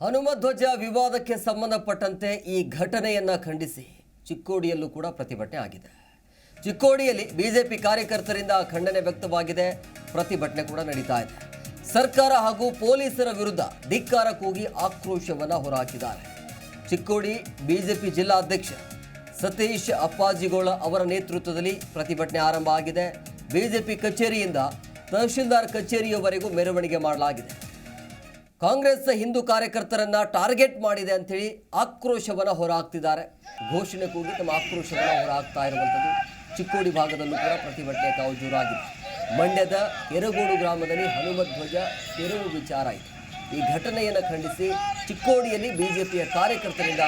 ಹನುಮಧ್ವಜ ವಿವಾದಕ್ಕೆ ಸಂಬಂಧಪಟ್ಟಂತೆ ಈ ಘಟನೆಯನ್ನ ಖಂಡಿಸಿ ಚಿಕ್ಕೋಡಿಯಲ್ಲೂ ಕೂಡ ಪ್ರತಿಭಟನೆ ಆಗಿದೆ. ಚಿಕ್ಕೋಡಿಯಲ್ಲಿ ಬಿಜೆಪಿ ಕಾರ್ಯಕರ್ತರಿಂದ ಖಂಡನೆ ವ್ಯಕ್ತವಾಗಿದೆ. ಪ್ರತಿಭಟನೆ ಕೂಡ ನಡೀತಾ ಇದೆ. ಸರ್ಕಾರ ಹಾಗೂ ಪೊಲೀಸರ ವಿರುದ್ಧ ಧಿಕ್ಕಾರ ಕೂಗಿ ಆಕ್ರೋಶವನ್ನ ಹೊರಹಾಕಿದ್ದಾರೆ. ಚಿಕ್ಕೋಡಿ ಬಿಜೆಪಿ ಜಿಲ್ಲಾಧ್ಯಕ್ಷ ಸತೀಶ್ ಅಪ್ಪಾಜಿಗೋಳ ಅವರ ನೇತೃತ್ವದಲ್ಲಿ ಪ್ರತಿಭಟನೆ ಆರಂಭ ಆಗಿದೆ. ಬಿಜೆಪಿ ಕಚೇರಿಯಿಂದ ತಹಶೀಲ್ದಾರ್ ಕಚೇರಿಯವರೆಗೂ ಮೆರವಣಿಗೆ ಮಾಡಲಾಗಿದೆ. ಕಾಂಗ್ರೆಸ್ ಹಿಂದೂ ಕಾರ್ಯಕರ್ತರನ್ನ ಟಾರ್ಗೆಟ್ ಮಾಡಿದೆ ಅಂತೇಳಿ ಆಕ್ರೋಶವನ್ನ ಹೊರಹಾಕ್ತಿದ್ದಾರೆ. ಘೋಷಣೆ ಕೂಗಿ ತಮ್ಮ ಆಕ್ರೋಶವನ್ನ ಹೊರಹಾಕ್ತಾ ಇರುವಂಥದ್ದು ಚಿಕ್ಕೋಡಿ ಭಾಗದಲ್ಲೂ ಕೂಡ ಪ್ರತಿಭಟನೆ ತಾವು ಜೋರಾಗಿದೆ. ಮಂಡ್ಯದ ಎರಗೋಡು ಗ್ರಾಮದಲ್ಲಿ ಹನುಮಧ್ವಜ ತೆರವು ವಿಚಾರ ಇದೆ. ಈ ಘಟನೆಯನ್ನು ಖಂಡಿಸಿ ಚಿಕ್ಕೋಡಿಯಲ್ಲಿ ಬಿಜೆಪಿಯ ಕಾರ್ಯಕರ್ತರಿಂದ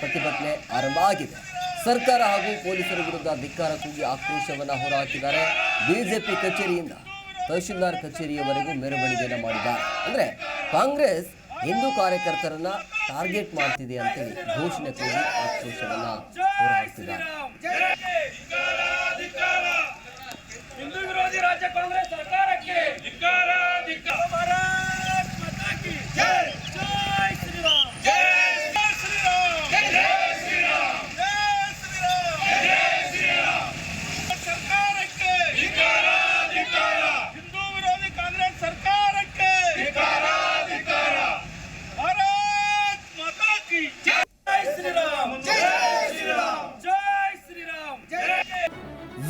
ಪ್ರತಿಭಟನೆ ಆರಂಭ ಆಗಿದೆ. ಸರ್ಕಾರ ಹಾಗೂ ಪೊಲೀಸರ ವಿರುದ್ಧ ಧಿಕ್ಕಾರ ಕೂಗಿ ಆಕ್ರೋಶವನ್ನು ಹೊರಹಾಕಿದ್ದಾರೆ ಬಿಜೆಪಿ ಕಚೇರಿಯಿಂದ ತಹಶೀಲ್ದಾರ್ ಕಚೇರಿಯವರೆಗೂ ಮೆರವಣಿಗೆಯನ್ನು ಮಾಡಿದ್ದಾರೆ. ಅಂದ್ರೆ ಕಾಂಗ್ರೆಸ್ ಹಿಂದೂ ಕಾರ್ಯಕರ್ತರನ್ನ ಟಾರ್ಗೆಟ್ ಮಾಡ್ತಿದೆ ಅಂತೇಳಿ ಘೋಷಣೆ ಕೂಗಿ ಆಕ್ರೋಶವನ್ನ ಹೊರಹಾಕ್ತಿದ್ದಾರೆ ಹಿಂದೂ ವಿರೋಧಿ ರಾಜ್ಯ ಕಾಂಗ್ರೆಸ್ ಸರ್ಕಾರಕ್ಕೆ ಧಿಕ್ಕಾರ ಧಿಕ್ಕಾರ ಭಾರತ್ ಮಾತಾ ಕಿ ಜೈ ಜೈ ಶ್ರೀರಾಮ್ ಜೈ ಶ್ರೀರಾಮ್ ಜೈ ಶ್ರೀರಾಮ್ ಜೈ ಶ್ರೀರಾಮ್ ಜೈ ಶ್ರೀರಾಮ್ ಸರ್ಕಾರಕ್ಕೆ ಧಿಕ್ಕಾರ ಧಿಕ್ಕಾರ ಹಿಂದೂ ವಿರೋಧಿ ಕಾಂಗ್ರೆಸ್ ಸರ್ಕಾರಕ್ಕೆ ಧಿಕ್ಕಾರ ಧಿಕ್ಕಾರ ಭಾರತ್ ಮಾತಾ ಕಿ ಜೈ ಶ್ರೀರಾಮ್ ಜೈ ಶ್ರೀರಾಮ್ ಜೈ ಶ್ರೀರಾಮ್ ಜೈ